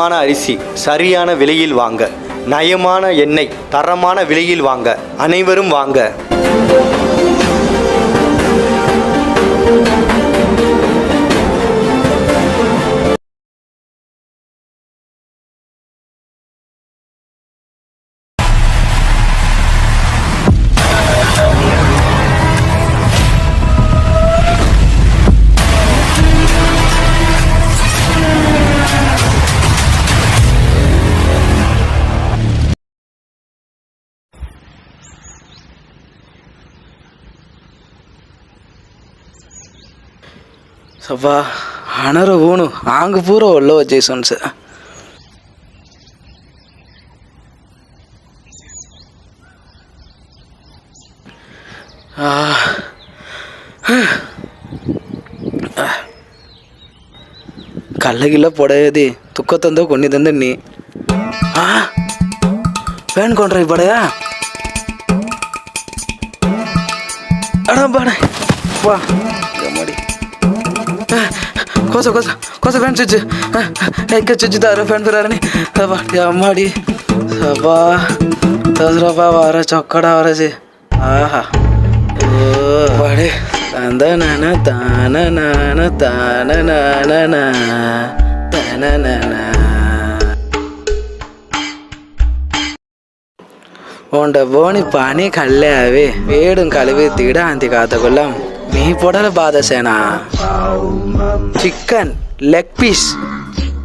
தரமான அரிசி சரியான விலையில் வாங்க. நயமான எண்ணெய் தரமான விலையில் வாங்க. அனைவரும் வாங்க. ಸಬ್ಬಾ ಹಣರ ಹೂಣು ಹಂಗೆ ಪೂರ ಒಳ್ಳೆ ವಜ್ಜೆ ಸೊನ್ಸ ಕಲ್ಲಗಿಲ್ಲ ಪೊಡೆಯದಿ ತುಕ್ಕ ತಂದು ಕೊಂಡಿದ್ದಂದ ನೀ ಆ ಫ್ಯಾನ್ ಕೊಂಡ್ರಿ ಬಡೆಯ ಅಡ ಬಾಡ கோசம் கோசம் கோசம் ஃபேன் சுவிட்சு எங்கே சுவிட்சு தாரு ஃபேன் பெறாருன்னு தப்பா அம்மாடி சபா தசுரப்பா வர சொக்கடா வரச்சு ஆஹா பாடு தந்த நான தான நான தான நான தான நான உண்ட போனி பனி கல்லையாவே வீடும் கழுவி தீட அந்த காத்தக்குள்ளாம் మీ పొడల బాదసేనా சிக்கன் லெக் பீஸ்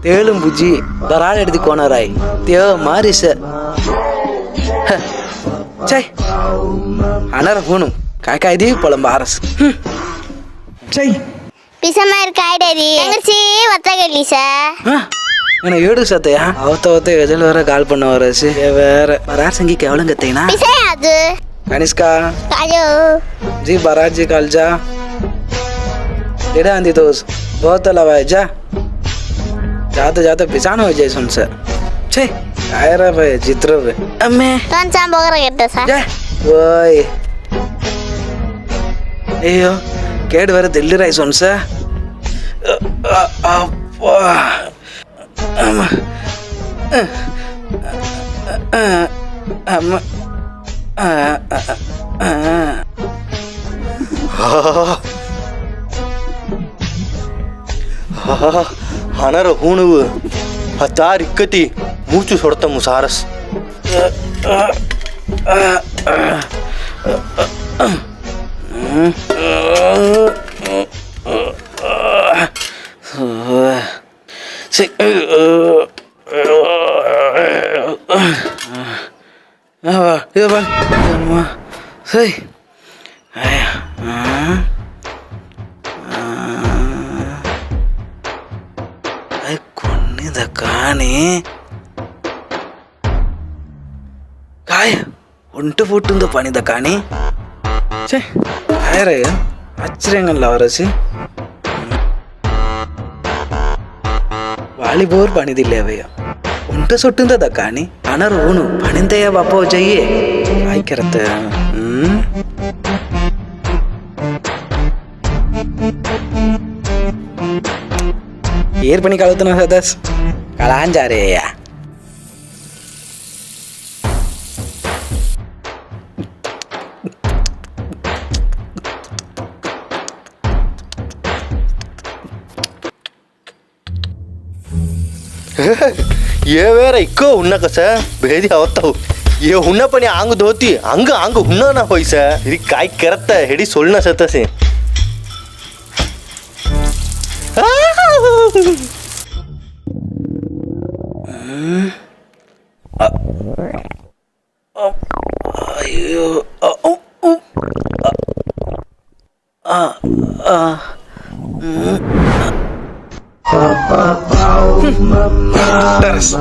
தேலும் புஜ்ஜி பரால் எடுத்து கோணராய் தேவ மாறி சார் சை அனர பூணும். காக்காய்தி புலம்ப அரசு. சை பிசமா இருக்காயிடாதி எங்கச்சி வத்தகலி சார் என்ன ஏடு சத்தையா? அவத்த அவத்த எதில் வேற கால் பண்ண வரசு. வேற. வரார் சங்கி கேவலம் கத்தைனா కనిష్క हेलो जी बारात जी काल जा तेरा आंधी दोस्त बहुत अलावा है जा जाते जाते पिसान हो जाए उनसे छे आयर भाई चित्र पे अम्मे कौन सा बोगर करते सर जा ओए ಅಯ್ಯೋ ಕೇಡ್ ಬರ ತಿಳ್ದಿರ ಈ ಸೊನ್ಸ ಅಪ್ಪ ಅಮ್ಮ ಅಮ್ಮ ಹಣರ ಹೂಣವು ಹತ್ತಾರಿಕ್ಕತಿ ಮೂಚು ಸೊಡ್ತ ಮುಸಾರಸ್ ಇದು ಬಾ சரி கொன்னுத காணி. காய ஒன்ட்டு போட்டு பணித காணி. சே வேற ஆச்சரியங்கள்ல வரச்சு. வாலிபோர் பணிதில்லையா ஒன்ட்டு சொட்டுந்ததா காணி? જાણર હોનું ભણીને બાપો જઈએ આઈ કરત ஏர் பண்ணி கழுத்துனா சதாஸ் கலாஞ்சாரேயா Hey! ఏ వేరే ఎక్కువ ఉన్నాక సార్ భేది అవుతావు ఏ ఉన్న పని ఆంగు దోతి అంగ ఆంగు ఉన్నానా పోయి సార్ ఇది కాయ్ కెరత్త హెడి సొల్నా సతసి అయ్యో ఆ ఆ Teraz.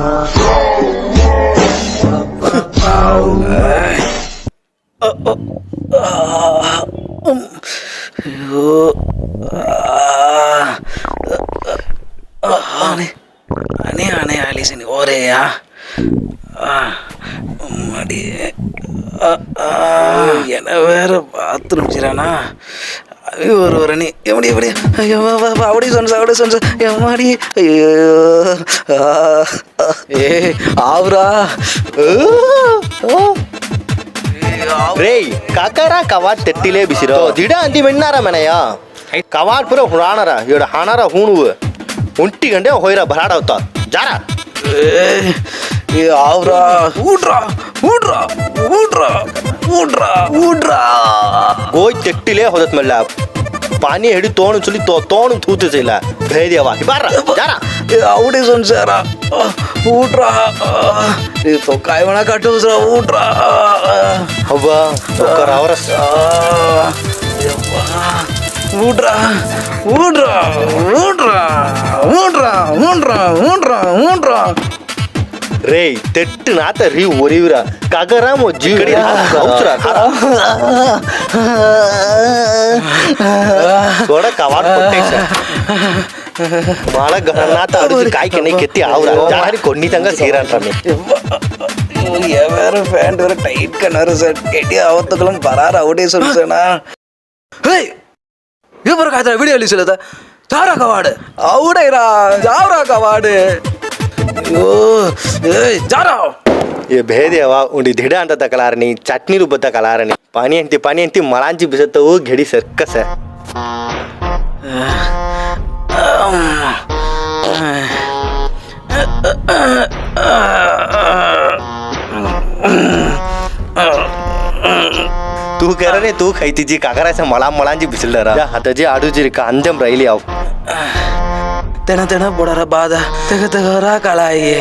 அனே அனே ஆலிசன் ஓரேயா மடி என்ன வேற பாத்ரூம் சிரானா ஒரு ஒரு நீ எப்படி எப்படி அப்படி சொன்ன அப்படி சொன்ன எம்மாடி ஐயோ ஏ ஆவுரா రేయ్ కాకారా కవాట్ తెట్టిలే బిసిరో దిడ అంది విన్నారా మనయ్య కవాట్ పుర హుణానరా ఇడు హానారా హూణువు ఒంటి గంటే హోయిరా బరాడ అవుతా జారా ఏ ఆవురా ఊడ్రా ఊడ్రా ఊడ్రా ಊಡ್ರಾ ಊಡ್ರಾ ಹೋಯ್ ತೆಟ್ಟಿಲೇ ಹೋದತ್ ಮಲ್ಲ ಪಾನಿ ಹಿಡಿ ತೋಣು ಚುಲಿ ತೋಣು ತೂತಿಸಿಲ್ಲ ಧೈರ್ಯವಾ ಬಾರ ಯಾರ ಅವಡಿ ಸೊನ್ಸಾರ ಊಟ್ರಾ ನೀವು ತೊಕ್ಕಾಯವಣ ಕಟ್ಟಿದ್ರ ಊಟ್ರಾ ಹಬ್ಬ ತೊಕ್ಕರ ಅವರ ಊಟ್ರಾ ಊಟ್ರಾ ಊಟ್ರಾ ಊಟ್ರಾ ಊಟ್ರಾ ಊಟ್ರಾ ಊಟ್ರಾ రేయ్ తెట్టు నాత రీవ్ ఒరివిరా కగరామో జీవురా కూడా కవాడు కొట్టేశా వాళ్ళ గణనాథ అడుగు కాయకి నీకెత్తి ఆవురా దాని కొన్నితంగా సీరంటారు ఎవరు ప్యాంట్ వేరే టైట్ కన్నారు సార్ గట్టి అవత్తకులను పరారు అవుటేశారు సార్ ఎవరు కాదు వీడియో లేదు సారా కవాడు అవుడైరా జావురా కవాడు जा रहा धिड़ा ये भेदेवा ಉಂಡಿ ದಿಢ ಅಂತ ತಕಲಾರಣಿ ಚಟ್ನಿ ರುಬ್ಬ ತಕಲಾರಣಿ ಪಾನಿ ಅಂತಿ ಪಾನಿ ಅಂತಿ ಮಳಾಂಚಿ ಬಿಸತ್ತವು ಗೆಡಿ ಸರ್ಕಸ तू तू जी काकरायचं अंजम रही தென தென போடுற பாதா தக தகரா கலாயி.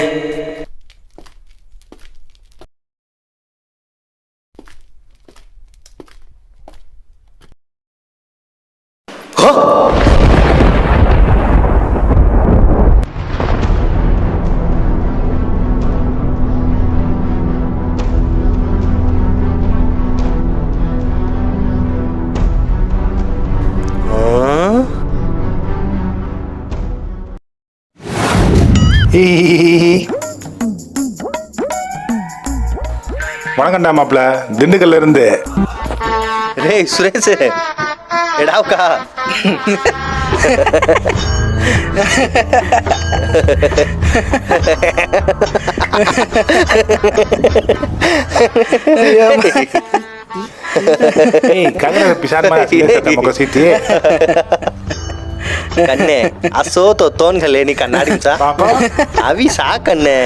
Mau nonton drama apa? Gendeng, kelereng, deh. Hei, Suresh! Hei, kalian bisa ngasihin ke kampung ke ya? ಕಣ್ಣೆ ಆ ಸೋತು ತೋನ್ಗಲ್ಲೇ ನೀ ಕಣ್ಣಾಡಿ ಸಾ ಅವಿ ಸಾ ಕಣ್ಣೆ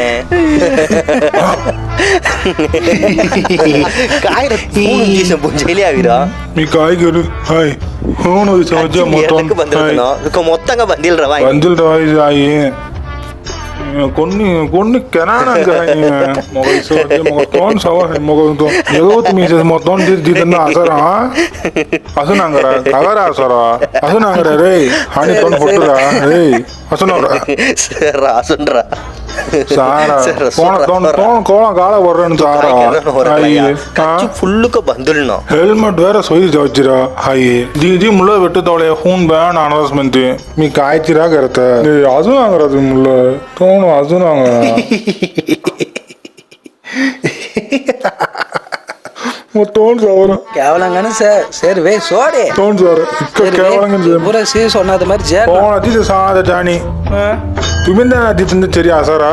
ಕಾಯ್ರ ಪೂಜೆ ಪೂಜೆಲಿ ಅವಿರೋ ನೀ ಕಾಯ್ಗರು ಹಾಯ್ ಹ್ಞೂ ಸಹಜ ಮೊತ್ತ ಬಂದಿರೋ ಮೊತ್ತಂಗ ಬಂದಿಲ್ರವ ಬಂದಿಲ್ರವ కొన్ని కొన్ని కెనానంగా మొగ మొగ తోన్ సవ మొగ ఎగవత్ మీ మొత్తం దిద్దన్న అసరా అసనంగరా కగరా అసరా అసనంగరా రే హాని తోన్ ఫొట్టురా రే అసనరా రాసుండ్రా సారా కోణ తోన్ తోన్ కోణ గాల తోండి సార్ కేవలంగానే సార్ సార్ వే సోడి తోండి సార్ ఇక్కడ కేవలంగా పూర సీ సొన్నది మరి జే ఫోన్ అతి సాద జాని తుమిందా అతి తింద చెరియా సారా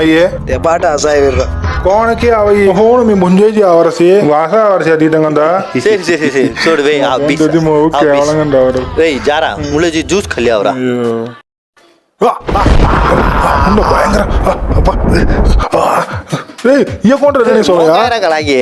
అయ్యే దెబాట అసాయిరు கோணக்கே அவை ஹோன மீ முஞ்சேஜி அவரசி. வாசா அவரசி அதீதங்கண்டா சரி சரி சரி சோடு வே ஆ பீஸ். அது மோ கேவலங்கண்டா அவர. ஏய் ஜாரா முளேஜி ஜூஸ் கல்யா அவரா? வா. ரொம்ப பயங்கர அப்பா ஏய் இயக்கோன்ற என்ன சொல்லுங்க கலாகி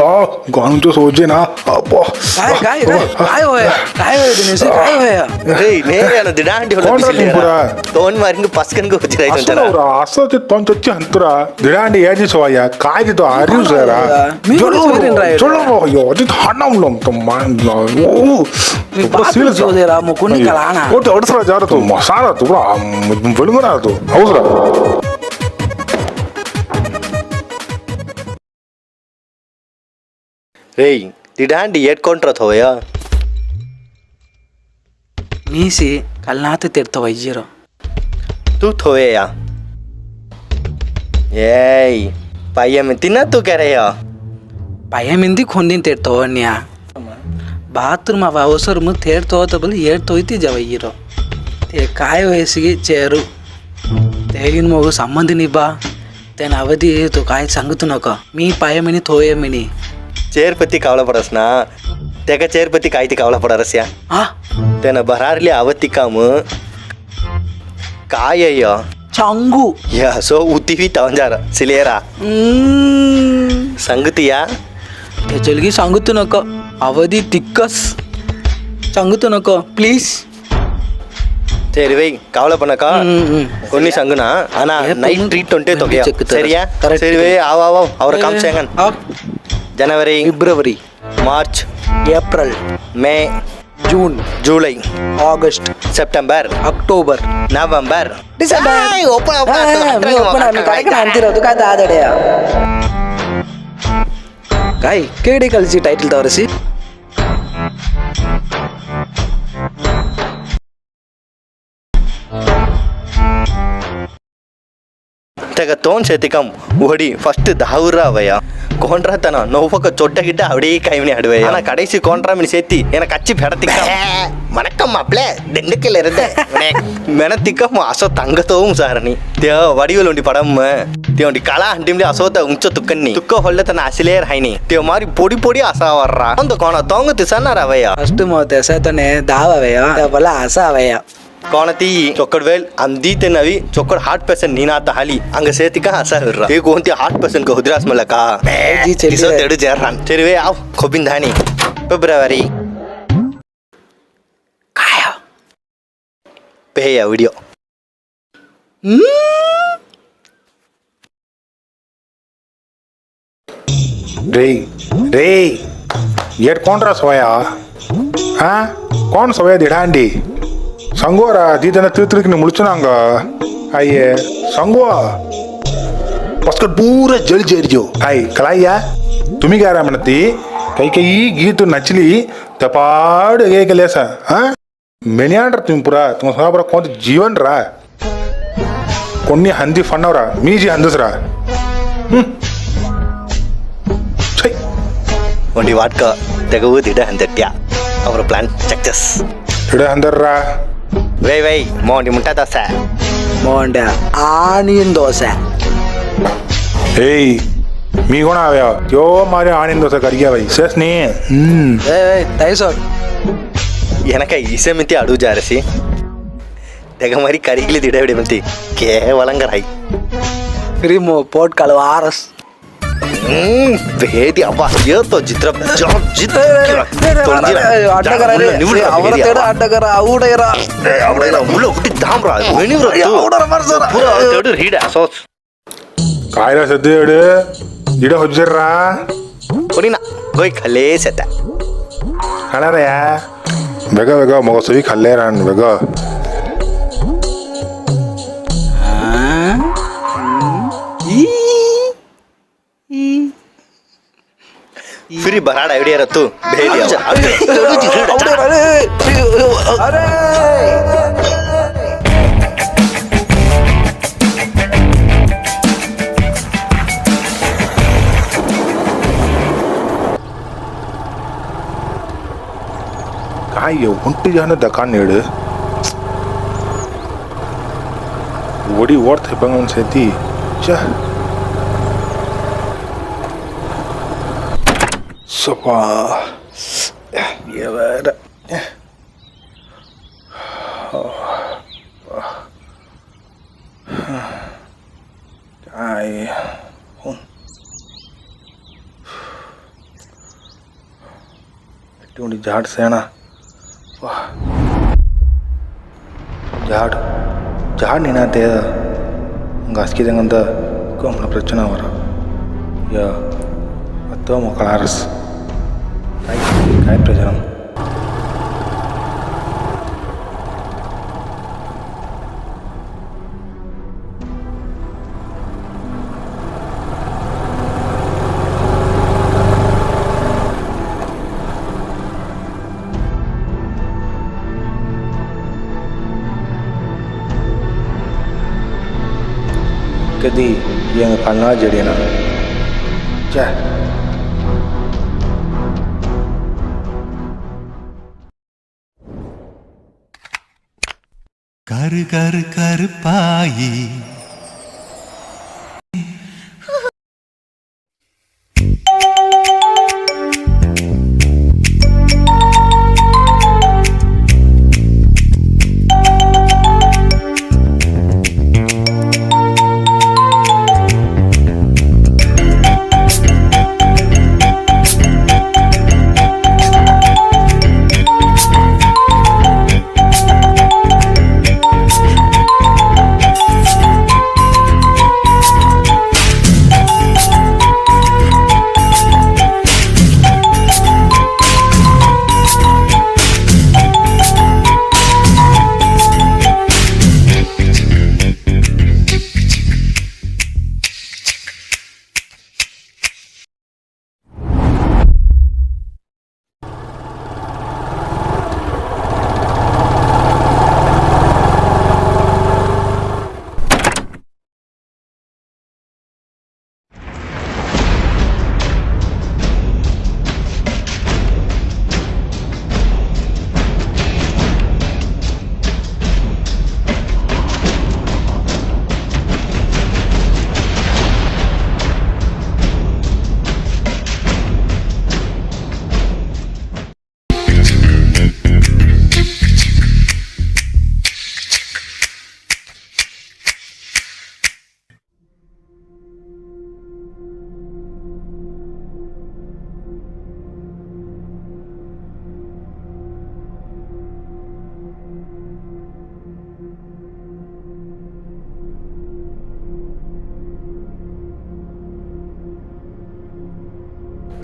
아, 이거 안 얹어서 오지나? 아빠. 가요, 가요, 가요, 가요, 가요, 되면서 가요. 에이, 내가 드라한테 올라갔어. 돈 말고 바스컨고 오지라 했잖아. 아싸라, 아싸한테 돈 줬지 않더라. 드라한테 해야지 좋아야. 가야지도 아리우스라. 졸로, 졸로, 이거 어디 다 나올럼 또 많이 나. 오. பாத்து சொல்லுறா மு கொண்டு கலானா ஓட்டு அடுத்த ஜாரத்து மசாலா தூரா வெளுங்கடா Ricardo. Auzra. రేయ్ డిడాండి ఏడ్ಕೊಂಡ್ರಥವಯ್ಯ ಮೀಸಿ ಕಲ್ನಾತ ತಿರ್ತವ ಇಜ್ಜಿರೋ तू थोए या ಏಯ್ ಪಯ್ಯ ಮಿಂತಿನ ತೂ ಕರೆಯ ಪಯ್ಯ ಮಿಂದಿ ಖೊಂದಿನ ತಿರ್ತವನ್ಯ ಬಾತ್ರೂಮ್ ಅವ ಅವಸರ ಮುಗ್ ತೇರ್ತೋತ ಬಲ್ ಏಡ್ತೋಯ್ತಿ ಜವ ಇರೋ ಕಾಯೋ ಹೆಸಿಗೆ ಚೇರು तेलीन मग संबंध निभा त्या नावधी तू काय सांगतू नका मी पाय म्हणे थोय म्हणे चेरपती कावला पडस ना त्याका चेरपती काय ती कावला पडारस या हा त्यानं भरारली आवत ती काम काय आहे या? चांगू या सो उतिवी तवंजार सिलेरा हम्म. संगती या त्याच्यालगी सांगतू नका आवधी तिक्कस सांगतू नका प्लीज சரி வை. கவலை பண்ணக்கா ஒன்னி சங்குனா. ஆனா நைட் ட்ரீட்மெண்ட்டே தொகையா? சரியா? சரி வை. ஆவா ஆவா அவரை காமிச்சாங்க. January February. March April. May June. July August. September October. November. December. Open open correct காய் கேடி கழிச்சு டைட்டில் தவறசி ತ್ಯಾಗತ್ತೋನ್ ಶತಿಕಂ ಓಡಿ ஃபஸ்ட்டு தவுறாவையா? கோன்றா தானா நோவக்க சொட்டக்கிட்டு அப்படியே கைவினி ஆடுவேன் ஆனால் கடைசி கோன்றா மீன் சேர்த்தி எனக்கு அச்சு பெடத்திக்க வணக்கம் மாப்பிள திண்டுக்கல் இருந்த. மெனத்திக்கம் அசோ தங்கத்தோவும் சாரணி. தே வடிவல் உண்டி படம் தேவண்டி கலா அண்டிம்டி அசோத்த உஞ்ச துக்கண்ணி. துக்க ஹொல்ல தன அசிலேர் ஹைனி. தேவ மாதிரி பொடி பொடி அசா வர்றா. அந்த கோண தோங்க திசன்னார் அவையா ஃபஸ்ட்டு மோ திசத்தனே தாவவையா பல அசா அவையா కోణతి చొక్కడు వేల్ అంది తిన్నవి చొక్కడు హార్ట్ పేషెంట్ నీనాత హాలి అంగ సేతిక హస హుర్ర ఏ కోంతి హార్ట్ పేషెంట్ కు హుద్రాస్ మలక జీ చెల్లి. ఇసో తెడు జర్రాన్ చెరివే ఆవ్ కొబిందాని ఫిబ్రవరి కాయ పేయ వీడియో रे रे येड कोण रा सोया हा कोण सोया दिडांडी संगोरा दीदना तिळतिळकी मुळचुनांग சங்குவாரா தீதனை திரு திருக்குன்னு முழிச்சுனாங்க ஐயே சங்குவா பஸ்கட் பூரா ಜಳಿ ಜೇರಿಜು ಹಾಯ್ ಕಲಾಯ್ಯ ತುಮಿಗಾರ ಮಣತಿ ಕೈ ಕೈ ಗೀತು ನಚಲಿ ತಪಾಡು ಹೇ ಕಲೇಸ ಮೆನ್ಯಾಂಡ್ರ ತುಮ್ ಪುರ ತುಮ ಸೊನಾಪುರ ಕೊಂತ ಜೀವನ್ರ ಕೊನ್ನಿ ಹಂದಿ ಫಣ್ಣವ್ರ ಮೀಜಿ ಹಂದಸ್ರ ಒಂಡಿ ವಾಟ್ಕ ತೆಗವು ದಿಡ ಹಂದಟ್ಯ ಅವರ ಪ್ಲಾನ್ ಸಕ್ಸಸ್ ದಿಡ ಹಂದರ್ರಾ வை வை மோண்டி முட்டை தோசை மோண்ட ஆனியன் தோசை ఏయ్ మీ కూడా అవయా యో మరి ఆనిందో సార్ కరిగావై చేస్ని தயசோர் వెనక ఈసమితి అడుగు జారసి తెగ మరి కరిగిలి దిడవిడి మతి కేవలంగా రాయి ஃப்ரீமோ போட் கலவாரஸ் వేడి అబ్బా ఏతో చిత్రం అవడతేడు అడ్డగర అవుడైరా అవుడైరా ఉళ్ళ ఒకటి దామరా వెనివరా అవుడర మరసరా పురా అవుతాడు హీడా సోస్ కాయరా సద్దేడు ఈడ హొజ్జర్రా కొనినా గోయ్ ఖలేసత ಕಣರಯ್ಯ ಬೇಗ ಬೇಗ ಮಗ ಸುವಿ ಕಲ್ಲೇರಾನ್ ಬೇಗ फिर बराड़ आइडिया रहा तू. भेड़िया वड़ी वर्थ बंगन से थी சப்பா வேற ஐ ఎటువంటి జాడ్ సేనా జాడ్ జాడ్ నేనా తేద ఇంకా అస్కితంగా అంతా ఇంకో మన ప్రచన వరా యా మొత్తం ఒక ఆర్ఎస్ काय प्रयोजन कधी yang panah jadi nak கரு கரு கருப்பாயி.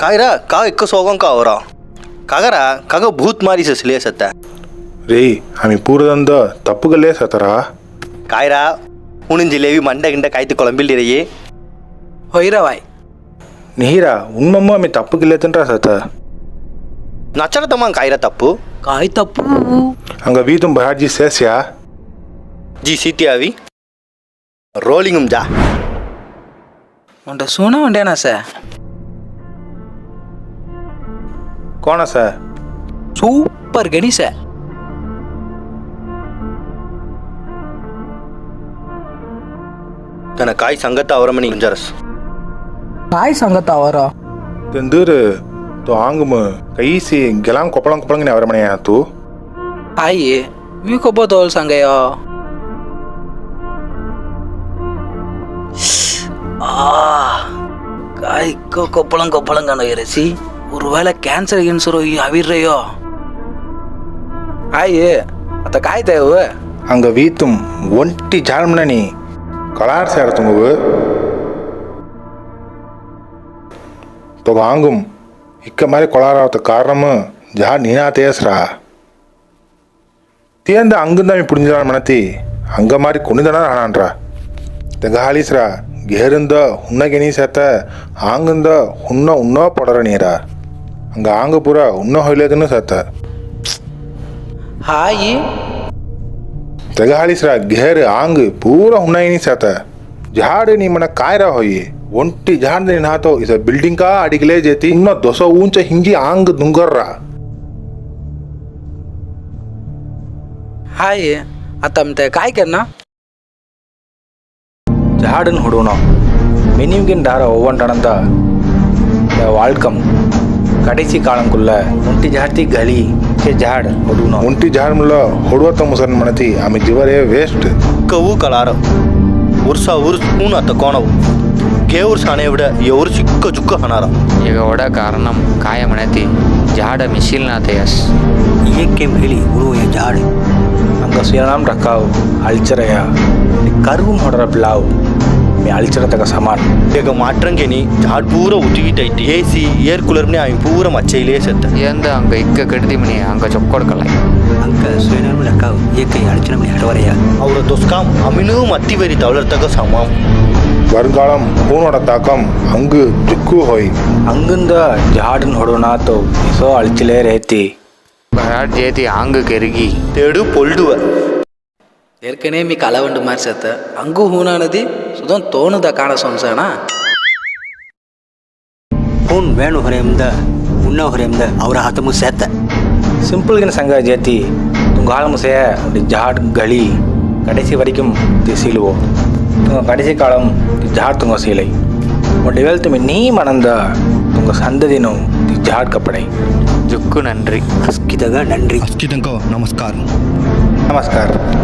కాయరా కా ఎక్కువ సోగం కావరా కగరా కగ భూత్ మారి ససిలే సత్తా రే ఆమె పూరదంద తప్పుగలే సతరా కాయరా ఉని జిలేబి మండ గిండ కాయతి కొలంబిల్లిరయ్యి ಹೊಯ್ರ ವಾಯ್ ನೆಹಿರಾ ಉನ್ಮಮ್ಮ ಆమె ತಪ್ಪುಗಿಲ್ಲ ತಿನ್ರ ಸತ నచ్చడ తమాం కాయరా తప్పు ಕಾಯ್ ತಪ್ಪು ಹಂಗ ವೀತು ಬರಾಜಿ ಸೇಸ್ಯಾ జీ సీటీ అవి రోలింగం జా உன்ட சூனா உண்டேனா சார் கோணச சூப்பர் கணேச ನನ್ನ ಕಾಯಿ ಸಂಗತ ಅವರ ಮನೆ ಮುಂಜಾರಸ್ ಕಾಯ್ ಸಂಗತ ಅವರ ತಂದೂರು ತೋ ಆಂಗಮ ಕೈಸಿ ಗೆಲಾಂ ಕೊಪ್ಪಳಂ ಕೊಪ್ಪಳಂಗನೆ ಅವರ ಮನೆ ಆತು ಆಯಿ ವಿ ಕೊಬ್ಬ ತೋಲ್ ಸಂಗಯ್ಯ ಆ ಕಾಯ್ ಕೊಪ್ಪಳಂ ಕೊಪ್ಪಳಂಗನ ಇರಸಿ ஒருவேளை ಕ್ಯಾನ್ಸರ್ ಗಿನ್ಸರು ಅವಿರ್ರೆಯೋ ಆಯಿ தேவ. அங்க வீத்தும் ವೀತುಂ ಒಂಟಿ ಜಾಳ್ಮಣನಿ ಕಳಾರ್ ಸೇರತುಂಗವು ತೊಗ ಆಂಗುಂ ಇಕ್ಕ ಮಾರಿ ಕೊಳಾರಾವತ ಕಾರಣಮ ಜಾ ನೀನಾ ತೇಸ್ರ தேர்ந்து அங்குந்தாமி புரிஞ்சான் மனத்தி அங்க மாதிரி குனிந்தனா ஆனான்றா தெங்காலீஸ்ரா கேருந்தோ உன்ன கெனி சேர்த்த ஆங்குந்தோ உன்ன உன்னோ படற நீரா. ಹಂಗೆ ಆಂಗ ಪೂರ ಇನ್ನೂ ಹೊಯ್ಲದನ್ನು ಸತ್ತ ಹಾಯಿ ತೆಗಹಾಳಿಸ್ರ ಘೇರ್ ಆಂಗ್ ಪೂರ ಹುಣ್ಣಾಯಿನಿ ಸತ ಜಾಡ್ ನಿಮ್ಮನ ಕಾಯ್ರ ಹೊಯ್ಯಿ ಒಂಟಿ ಜಾಡ್ ನೀನು ಹಾತೋ ಇಸ ಬಿಲ್ಡಿಂಗ್ ಕಾ ಅಡಿಗಲೇ ಜೇತಿ ಇನ್ನ ದೊಸ ಊಂಚ ಹಿಂಗಿ ಆಂಗ್ ದುಂಗರ್ರ ಹಾಯ್ ಅತ್ತಮ್ತೆ ಕಾಯ್ ಕೆನ್ನ ಜಾಡನ್ ಹುಡುನ ಮೆನಿವ್ಗಿನ್ ಡಾರ ಒವ್ವಂಟಣಂತ ವಾಳ್ಕಮ್ கடைசி કાળમ કુલ્લા ઉંટી ઝાડથી ગળી કે ઝાડ હોડુનો ઉંટી முசன் મુલ્લો அமை તો મુસન கவு கலாரம். உருசா વેસ્ટ કવુ કળાર ઉર્સા ઉર્સ ઊન விட எவ்வளோ சிக்க சுக்க ஹனாரம் இவோட காரணம் காயமனத்தி ஜாட மிஷில்நாத்தையஸ் இயற்கை மேலி உருவைய ஜாடு. அந்த சுயனாம் ரக்காவ் அழிச்சரையா கருவும் ஹொடர பிளாவ் அழிச்சிடத்தக்க අලිචරතක සමාන மாற்றம் மாற்றங்கனி ஜாட் பூரா ஒதுக்கிட்டு ஆயிட்டு ஏசி ஏர் கூலர்னே அவன் பூரா மச்சையிலே செத்தான். ஏந்த அங்க இக்க கெடுதி மணி அங்க சொக்கொடுக்கல. அங்க சுயநர்மல் அக்கா இயற்கை அழிச்சின மணி அடவரையா? அவரை தொஸ்காம் அமினு மத்தி வரி தவளர்த்தக சமாம். வருங்காலம் பூனோட தாக்கம் அங்கு திக்கு ஹோய். அங்குந்த ஜாடன் ஹொடுனா தோ இசோ அழிச்சிலே ரேத்தி. ஜேதி ஆங்கு கெருகி? தெடு பொல்டுவ. ஏற்கனவே ಸೇರ್ಕಣೆ ಮೀಕ್ ಅಲವಂಡು ಮಾರ್ಸತ್ತ ಹಂಗೂ ಹೂನ ಅನ್ನೋದು ಸುದೊಂದು ತೋಣದ ಕಾಣ ಸಂಸಾಣ ಹೂನ್ ವೇಣು ಹೊರೆಯಿಂದ ಉಣ್ಣ ಹೊರೆಯಿಂದ ಅವರ ಹತಮು ಸೇತ சங்க ஜேத்தி ಜಾತಿ ತುಂಗಾಳ ಮುಸைய ஜாட் களி கடைசி வரைக்கும் சீலுவோம் கடைசி காலம் ஜாட் துங்க சீலை. டிவெல்த் நீ மணந்த உங்க சந்ததினும் ஜாட் கப்படை. ஜுக்கு நன்றி. அஸ்கிதக நன்றி. அஸ்கிதங்கோ நமஸ்காரம். நமஸ்கார்.